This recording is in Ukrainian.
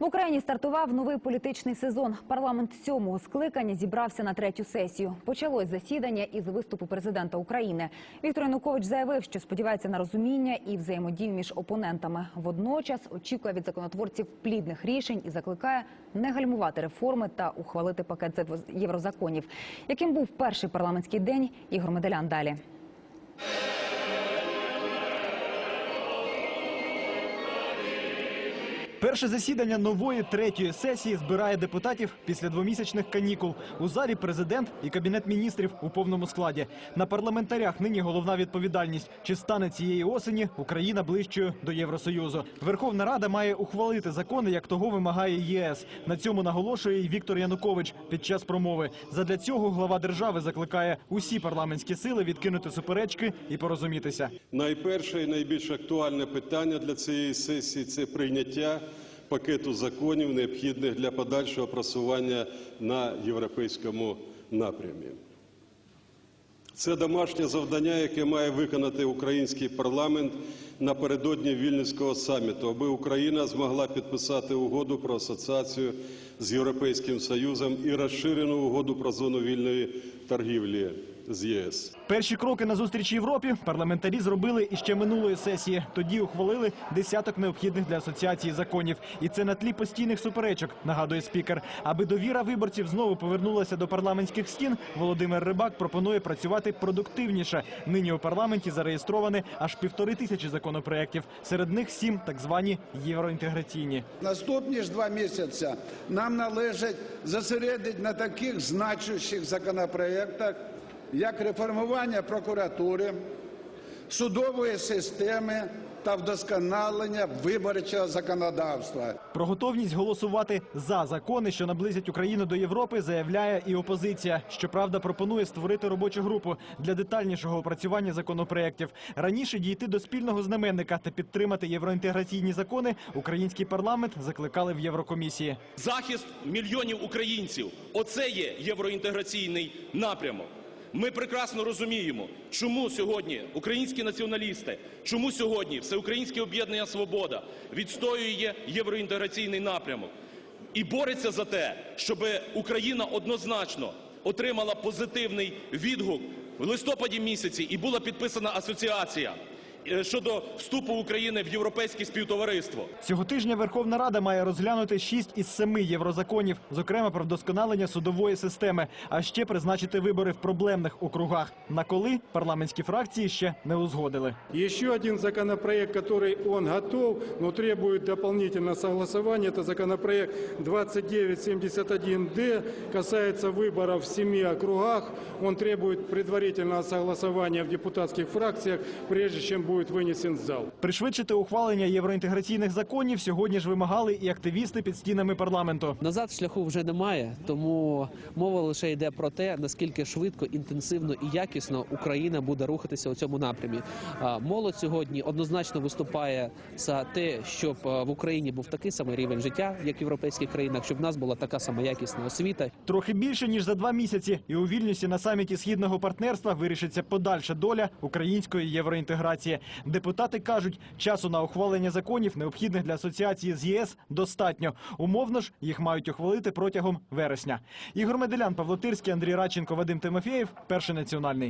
В Україні стартував новий політичний сезон. Парламент сьомого скликання зібрався на третю сесію. Почалось засідання із виступу президента України. Віктор Янукович заявив, що сподівається на розуміння і взаємодію між опонентами. Водночас очікує від законотворців плідних рішень і закликає не гальмувати реформи та ухвалити пакет єврозаконів. Яким був перший парламентський день? Ігор Меделян далі. Перше засідання нової третьої сесії збирає депутатів після двомісячних канікул. У залі президент і кабінет міністрів у повному складі. На парламентарях нині головна відповідальність: чи стане цієї осені Україна ближчою до Євросоюзу. Верховна Рада має ухвалити закони, як того вимагає ЄС. На цьому наголошує і Віктор Янукович під час промови. Задля цього глава держави закликає усі парламентські сили відкинути суперечки і порозумітися. Найперше і найбільш актуальне питання для цієї сесії це прийняття пакету законів, необхідних для подальшого просування на європейському напрямі. Це домашнє завдання, яке має виконати український парламент напередодні Вільнюського саміту, аби Україна змогла підписати угоду про асоціацію з Європейським Союзом і розширену угоду про зону вільної торгівлі з ЄС. Перші кроки на зустріч Європі парламентарі зробили іще минулої сесії. Тоді ухвалили десяток необхідних для асоціації законів. І це на тлі постійних суперечок, нагадує спікер. Аби довіра виборців знову повернулася до парламентських стін. Володимир Рибак пропонує працювати продуктивніше. Нині у парламенті зареєстровані аж півтори тисячі законопроєктів. Серед них сім так звані євроінтеграційні. Наступні ж два місяці нам належить зосередити на таких значущих законопроєктах, як реформування прокуратури, судової системи та вдосконалення виборчого законодавства. Про готовність голосувати за закони, що наблизять Україну до Європи, заявляє і опозиція. Щоправда, пропонує створити робочу групу для детальнішого опрацювання законопроєктів. Раніше дійти до спільного знаменника та підтримати євроінтеграційні закони український парламент закликали в Єврокомісії. захист мільйонів українців. Оце є євроінтеграційний напрямок. Ми прекрасно розуміємо, чому сьогодні українські націоналісти, чому сьогодні Всеукраїнське об'єднання Свобода відстоює євроінтеграційний напрямок і бореться за те, щоб Україна однозначно отримала позитивний відгук в листопаді місяці і була підписана асоціація щодо вступу України в європейське співтовариство. Цього тижня Верховна Рада має розглянути шість із семи єврозаконів, зокрема про вдосконалення судової системи, а ще призначити вибори в проблемних округах. На коли парламентські фракції ще не узгодили. Еще один законопроект, который он готов, но требует дополнительного согласования, это законопроект 2971-д, касается выборов в семи округах. Он требует предварительного согласования в депутатских фракциях, прежде чем будет вынесен в зал. Пришвидшити ухвалення євроінтеграційних законів сьогодні ж вимагали і активісти під стінами парламенту. Назад шляху вже немає, тому мова лише йде про те, наскільки швидко, інтенсивно і якісно Україна буде рухатися у цьому напрямі. Молодь сьогодні однозначно виступає за те, щоб в Україні був такий самий рівень життя, як в європейських країнах, щоб в нас була така сама якісна освіта, Трохи більше ніж за два місяці, і у Вільнюсі на саміті східного партнерства вирішиться подальша доля української євроінтеграції. Депутати кажуть, часу на ухвалення законів, необхідних для асоціації з ЄС, достатньо. Умовно ж, їх мають ухвалити протягом вересня. Ігор Меделян, Павло Тирський, Андрій Радченко, Вадим Тимофєєв. Перший національний.